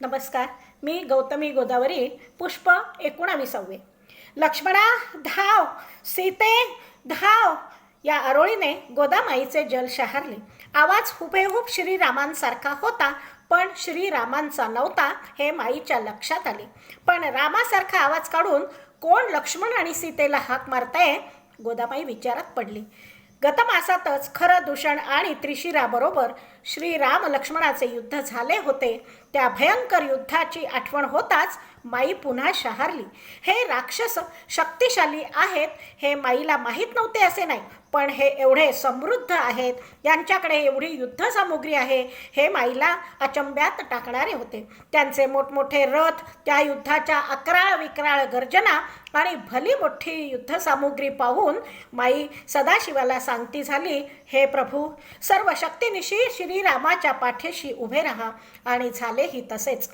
नमस्कार मी गौतमी गोदावरी पुष्प एकोणाविसावे. लक्ष्मणा धाव सीते धाव या आरोळीने गोदामाईचे जल शहारले. आवाज हुबेहूब श्रीरामांसारखा होता पण श्रीरामांचा नव्हता हे माईच्या लक्षात आले. पण रामासारखा आवाज काढून कोण लक्ष्मण आणि सीतेला हाक मारताय गोदामाई विचारात पडली. गतमासातच खरं दूषण आणि त्रिशिराबरोबर श्रीराम लक्ष्मणाचे युद्ध झाले होते. त्या भयंकर युद्धाची आठवण होताच माई पुन्हा शहारली. हे राक्षस शक्तिशाली आहेत हे माईला माहीत नव्हते असे नाही पण हे एवढे समृद्ध आहेत. यांच्याकडे एवढी युद्ध सामुग्री आहे. हे माईला अचंब्यात टाकणारे होते. त्यांचे मोठमोठे रथ त्या युद्धाच्या अकराळ विक्राळ गर्जना आणि भली मोठी युद्ध सामुग्री पाहून माई सदाशिवाला सांगती झाली हे प्रभू सर्व शक्तीनिशी श्रीरामाच्या पाठीशी उभे राहा आणि झालेही तसेच.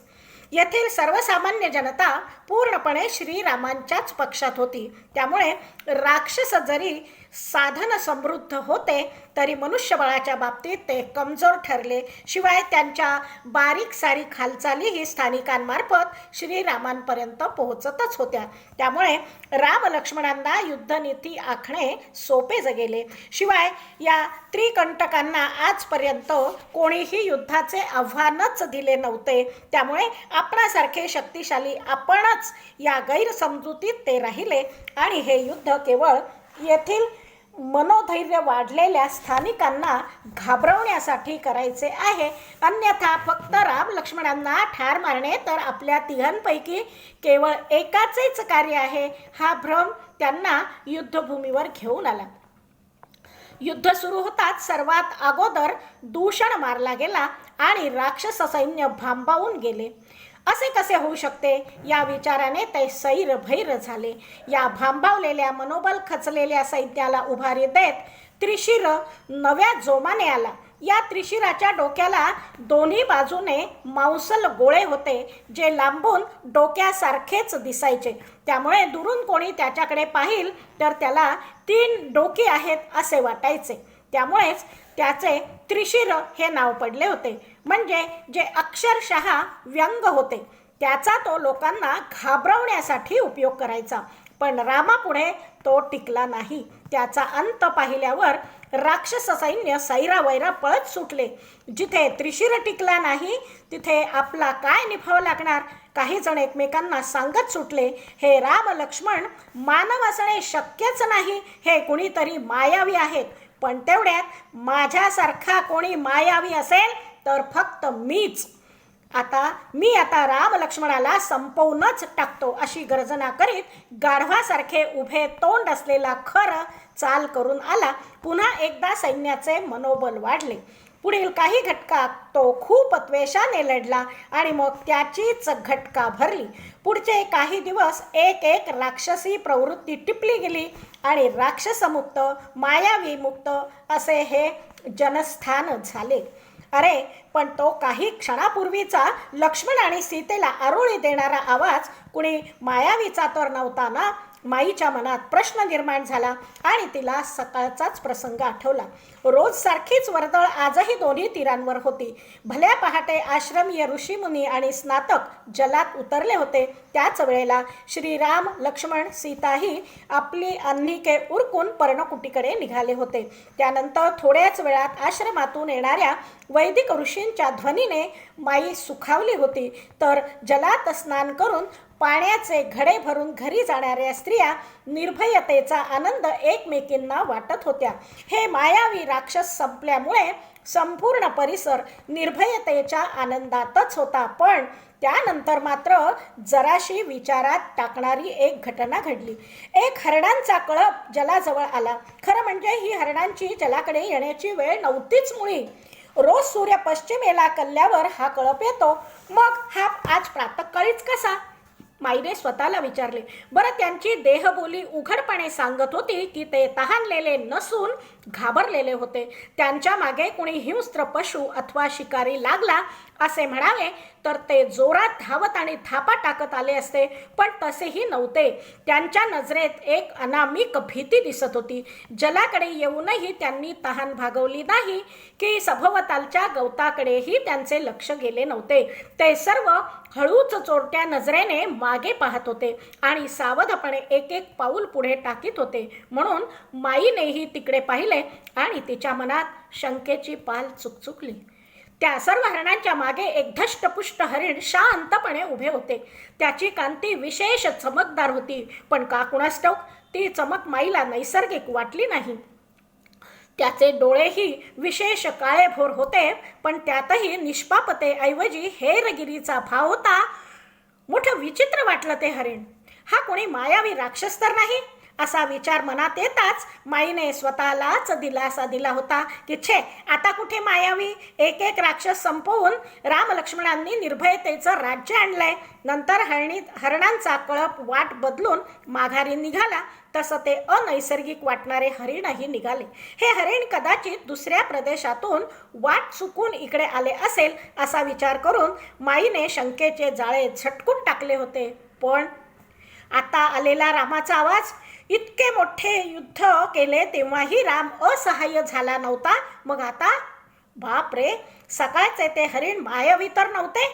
येथील सर्वसामान्य जनता पूर्णपणे श्रीरामांच्याच पक्षात होती. त्यामुळे राक्षस जरी साधन समृद्ध होते तरी मनुष्यबळाच्या बाबतीत ते कमजोर ठरले. शिवाय त्यांच्या बारीक सारीक हालचालीही स्थानिकांमार्फत श्रीरामांपर्यंत पोहोचतच होत्या. त्यामुळे राम लक्ष्मणांना युद्धनीती आखणे सोपे जगेले. शिवाय या त्रिकंटकांना आजपर्यंत कोणीही युद्धाचे आव्हानच दिले नव्हते. त्यामुळे आपणासारखे शक्तिशाली आपणच या गैरसमजुतीत ते राहिले. आणि हे युद्ध केवळ येथील मनोधैर्य वाढलेल्या स्थानिकांना घाबरवण्यासाठी करायचे आहे. अन्यथा फक्त राम लक्ष्मणांना ठार मारणे तर आपल्या तिघांपैकी केवळ एकाचेच कार्य आहे. हा भ्रम त्यांना युद्धभूमीवर घेऊन आला. युद्ध सुरू होताच सर्वात अगोदर दूषण मारला गेला आणि राक्षस सैन्य भांबावून गेले. असे कसे होऊ शकते? या विचाराने ते सैर भैर झाले. या भांबावलेल्या मनोबल खचलेल्या सैत्याला उभारी देत त्रिशिर नव्या जोमाने आला. या त्रिशिराच्या डोक्याला दोन्ही बाजूने मांसल गोळे होते जे लांबून डोक्यासारखेच दिसायचे. त्यामुळे दुरून कोणी त्याच्याकडे पाहिल तर त्याला तीन डोके आहेत असे वाटायचे. त्यामुळेच त्याचे त्रिशिर हे नाव पडले होते. म्हणजे जे अक्षरशः व्यंग होते. त्याचा तो लोकांना घाबरवण्यासाठी उपयोग करायचा. पण रामापुढे तो टिकला नाही. त्याचा अंत पाहिल्यावर राक्षस सैन्य सैरावैरा पळत सुटले. जिथे त्रिशिर टिकला नाही तिथे आपला काय निभाव लागणार? काही जण एकमेकांना सांगत सुटले हे राम लक्ष्मण मानव असणे शक्यच नाही. हे कुणीतरी मायावी आहेत. पण तेवढ्यात माझ्यासारखा कोणी मायावी असेल तर फक्त मीच. आता मी आता राम लक्ष्मणाला संपवूनच टाकतो अशी गर्जना करीत गाढवासारखे उभे तोंड असलेला खर चाल करून आला. पुन्हा एकदा सैन्याचे मनोबल वाढले. पुढील काही घटका तो खूप त्वेषाने लढला आणि मग त्याचीच घटका भरली. पुढचे काही दिवस एक एक राक्षसी प्रवृत्ती टिपली गेली आणि राक्षसमुक्त मायावी मुक्त असे हे जनस्थान झाले. अरे पण तो काही क्षणापूर्वीचा लक्ष्मण आणि सीतेला आरोळी देणारा आवाज कुणी मायावीचा तर नव्हता ना? माईच्या मनात प्रश्न निर्माण झाला आणि तिला सकाळचाच प्रसंग आठवला. रोज सारखीच वर्दळ आजही दोन्ही तीरांवर होती. भल्या पहाटे आश्रमीय ऋषीमुनी आणि स्नातक जलात उतरले होते. त्याच वेळेला श्रीराम लक्ष्मण सीताही आपली अन्निके उरकून पर्णकुटीकडे निघाले होते. त्यानंतर थोड्याच वेळात आश्रमातून येणाऱ्या वैदिक ऋषींच्या ध्वनीने माई सुखावली होती. तर जलात स्नान करून पाण्याचे घडे भरून घरी जाणाऱ्या स्त्रिया निर्भयतेचा आनंद एकमेकींना वाटत होत्या. हे मायावी राक्षस संपल्यामुळे संपूर्ण परिसर निर्भयतेच्या आनंदातच होता. पण त्यानंतर मात्र जराशी विचारात टाकणारी एक घटना घडली. एक हरणांचा कळप जलाजवळ आला. खरं म्हणजे ही हरणांची जलाकडे येण्याची वेळ नव्हतीच मुळी. रोज सूर्य पश्चिमेला कल्ल्यावर हा कळप येतो. मग हा आज प्रातकाळीच कसा? माईने स्वतःला विचारले बरं त्यांची देहबोली उघडपणे सांगत होती की ते तहानलेले नसून घाबरलेले होते. त्यांच्या मागे कुणी हिंस्त्र पशु अथवा शिकारी लागला असे म्हणावे तर ते जोरात धावत आणि थापा टाकत आले असते पण तसेही नव्हते. त्यांच्या नजरेत एक अनामिक भीती दिसत होती. जलाकडे येऊनही त्यांनी तहान भागवली नाही की सभोवतालच्या गवताकडेही त्यांचे लक्ष गेले नव्हते. ते सर्व हळूच चोरट्या नजरेने मागे पाहत होते आणि सावधपणे एक एक पाऊल पुढे टाकीत होते. म्हणून माईनेही तिकडे पाहिले आणि तिच्या मनात शंकेची पाल चुकचुकली. त्या सर्व हरणांच्या मागे एक धष्टपुष्ट हरिण शांतपणे उभे होते. त्याची कांती विशेष चमकदार होती पण का कुणास ठाऊक ती चमक माईला नैसर्गिक वाटली नाही. त्याचे डोळेही विशेष काळेभोर होते पण त्यातही निष्पापतेऐवजी हेरगिरीचा भाव होता. मोठं विचित्र वाटलं ते हरिण. हा कोणी मायावी राक्षस तर नाही? असा विचार मनात येताच माईने स्वतःलाच दिलासा दिला होता की छे आता कुठे मायावी? एक एक राक्षस संपवून राम लक्ष्मणांनी निर्भयतेचं राज्य आणलंय. नंतर हरणी हरणांचा कळप वाट बदलून माघारी निघाला. तसं ते अनैसर्गिक वाटणारे हरिणही निघाले. हे हरिण कदाचित दुसऱ्या प्रदेशातून वाट चुकून इकडे आले असेल असा विचार करून माईने शंकेचे जाळे झटकून टाकले होते. पण आता आलेला रामाचा आवाज इतके मोठे युद्ध केले तेव्हाही राम असहाय्य झाला नव्हता. मग आता बाप रे सकाळचे ते हरिण मायावी तर नव्हते?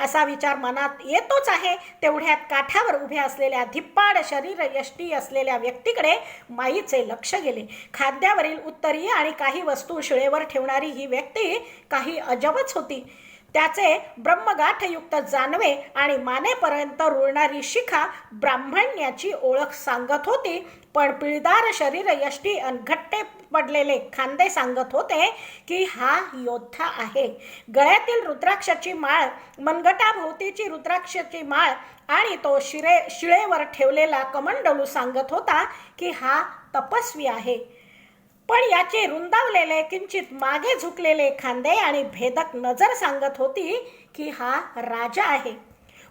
असा विचार मनात येतोच आहे. तेवढ्यात काठावर उभ्या असलेल्या धिप्पाड शरीर यष्टी असलेल्या व्यक्तीकडे माईचे लक्ष गेले. खाद्यावरील उत्तरीय आणि काही वस्तू शिळेवर ठेवणारी ही व्यक्ती काही अजबच होती. त्याचे ब्रह्मगाठयुक्त जानवे आणि मानेपर्यंत रुळणारी शिखा ब्राह्मण्याची ओळख सांगत होती. पण पिळदार शरीर यष्टी अनघट्टे पडलेले खांदे सांगत होते की हा योद्धा आहे. गळ्यातील रुद्राक्षाची माळ मनगटाभोवतीची रुद्राक्षाची माळ आणि तो शिरे शिळेवर ठेवलेला कमंडलू सांगत होता की हा तपस्वी आहे. पण याचे रुंदावलेले किंचित मागे झुकलेले खांदे आणि भेदक नजर सांगत होती की हा राजा आहे.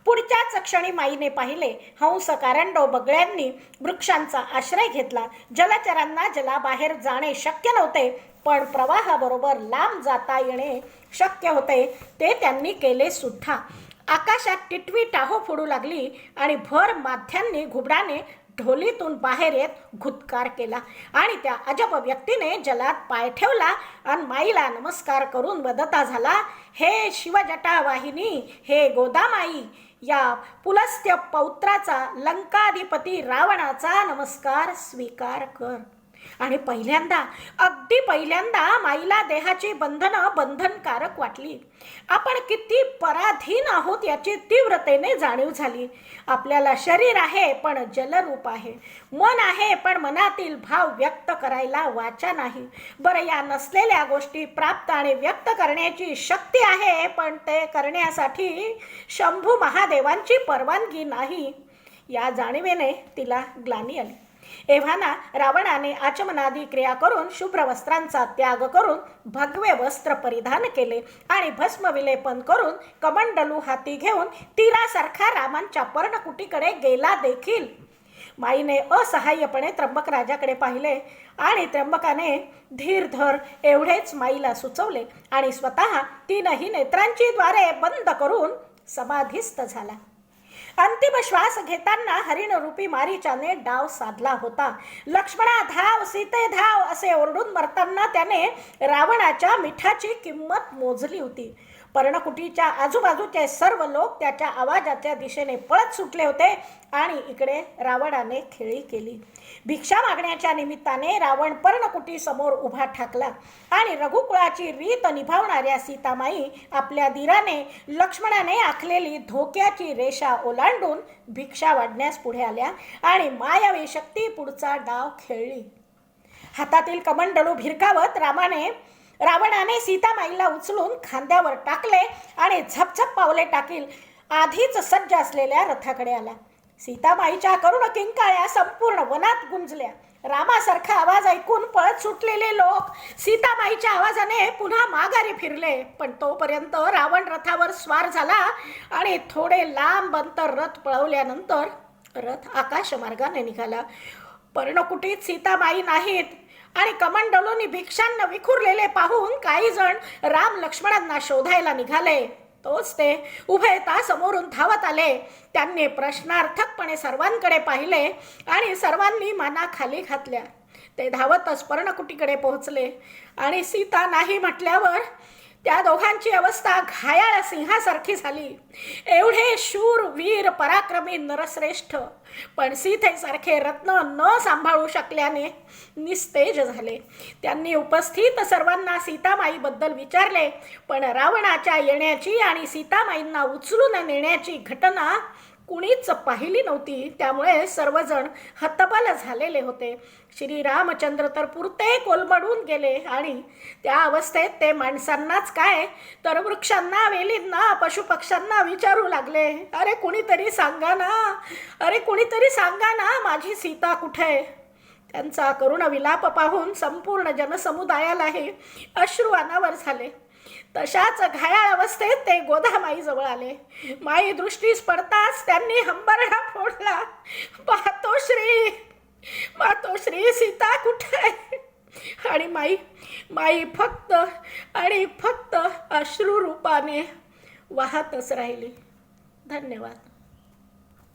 पुढच्याच क्षणी माईने पाहिले हंस कारंडो बगळ्यांनी वृक्षांचा आश्रय घेतला. जलचरांना जलाबाहेर जाणे शक्य नव्हते पण प्रवाहाबरोबर लांब जाता येणे शक्य होते ते त्यांनी केले सुद्धा. आकाशात टिटवी टाहो फोडू लागली आणि भर माथ्यांनी घुबडाने ढोलीतून बाहेर येत घुतकार केला आणि त्या अजब व्यक्तीने जलात पाय ठेवला आणि माईला नमस्कार करून वदता झाला हे शिवजटा वाहिनी हे गोदामाई या पुलस्त्य पौत्राचा लंकाधिपती रावणाचा नमस्कार स्वीकार कर. आणि पहिल्यांदा अगदी पहिल्यांदा माईला देहाची बंधनं बंधनकारक वाटली. आपण किती पराधीन आहोत याची तीव्रतेने जाणीव झाली. आपल्याला शरीर आहे पण जलरूप आहे. मन आहे पण मनातील भाव व्यक्त करायला वाचा नाही. बरं या नसलेल्या गोष्टी प्राप्त आणि व्यक्त करण्याची शक्ती आहे पण ते करण्यासाठी शंभू महादेवांची परवानगी नाही. या जाणीवेने तिला ग्लानी आली. एव्हाना रावणाने आचमनादी क्रिया करून शुभ्र वस्त्रांचा त्याग करून भगवे वस्त्र परिधान केले आणि भस्म विलेपन करून कमंडलू हाती घेऊन तीरासारखा रामांच्या पर्णकुटीकडे गेला देखील. माईने असहाय्यपणे त्र्यंबक राजाकडे पाहिले आणि त्र्यंबकाने धीर धर एवढेच माईला सुचवले आणि स्वतः तीनही नेत्रांची द्वारे बंद करून समाधीस्थ झाला. अंतिम श्वास घेताना हरिणरूपी मारीच्याने डाव साधला होता. लक्ष्मणा धाव सीते धाव असे ओरडून मरताना त्याने रावणाच्या मिठाची किंमत मोजली होती. पर्णकुटीच्या आजूबाजूचे सर्व लोक त्याच्या आवाजाच्या दिशेने पळत सुटले होते आणि इकडे रावणाने खेळी केली. भिक्षा मागण्याच्या निमित्ताने रावण पर्णकुटी समोर उभा ठाकला आणि रघुकुळाची रीत निभावणाऱ्या सीतामाई आपल्या धीराने लक्ष्मणाने आखलेली धोक्याची रेषा ओलांडून भिक्षा वाढण्यास पुढे आल्या आणि मायावी शक्ती पुढचा डाव खेळली. हातातील कमंडळू भिरकावत रामाने रावणाने सीतामाईला उचलून खांद्यावर टाकले आणि झपझप पावले टाकील. आधीच सज्ज असलेल्या रथाकडे आला. सीतामाईच्या करुण किंकाळ्या संपूर्ण वनात गुंजल्या. रामासारखा आवाज ऐकून पळत सुटलेले लोक सीतामाईच्या आवाजाने पुन्हा माघारी फिरले. पण तोपर्यंत रावण रथावर स्वार झाला आणि थोडे लांब अंतर रथ पळवल्यानंतर रथ आकाशमार्गाने निघाला. पर्णकुटीत सीतामाई नाहीत. आणि कमंडलोनी भिक्षांना विखुरलेले पाहून काही जण राम लक्ष्मणांना शोधायला निघाले. तोच ते उभयता समोरून धावत आले. त्यांनी प्रश्नार्थकपणे सर्वांकडे पाहिले आणि सर्वांनी माना खाली घातल्या. ते धावतच पर्णकुटीकडे पोहोचले. आणि सीता नाही म्हटल्यावर त्या दोघांची अवस्था घायाळ सिंहासारखी झाली. एवढे शूर वीर पराक्रमी नरश्रेष्ठ. पण सीतेसारखे रत्न न सांभाळू शकल्याने निस्तेज झाले. त्यांनी उपस्थित सर्वांना सीतामाईबद्दल विचारले पण रावणाच्या येण्याची आणि सीतामाईंना उचलून नेण्याची घटना कुणीच पाहिली नव्हती. त्यामुळे सर्वजण हतबल झालेले होते. श्रीरामचंद्र तर पुरते कोलमडून गेले आणि त्या अवस्थेत ते माणसांनाच काय? तर वृक्षांना वेलींना पशुपक्ष्यांना विचारू लागले. अरे कुणीतरी सांगा ना. अरे कुणीतरी सांगा ना माझी सीता कुठे? आहे त्यांचा करुण विलाप पाहून संपूर्ण जनसमुदायालाही अश्रू अनावर झाले. तशाच घायाळ अवस्थेत ते गोदामाईजवळ आले. माई दृष्टीस पडताच त्यांनी हंबरडा फोडला. मातोश्री मातोश्री सीता कुठे आहे? आणि माई माई फक्त आणि फक्त अश्रू रूपाने वाहतच राहिली. धन्यवाद.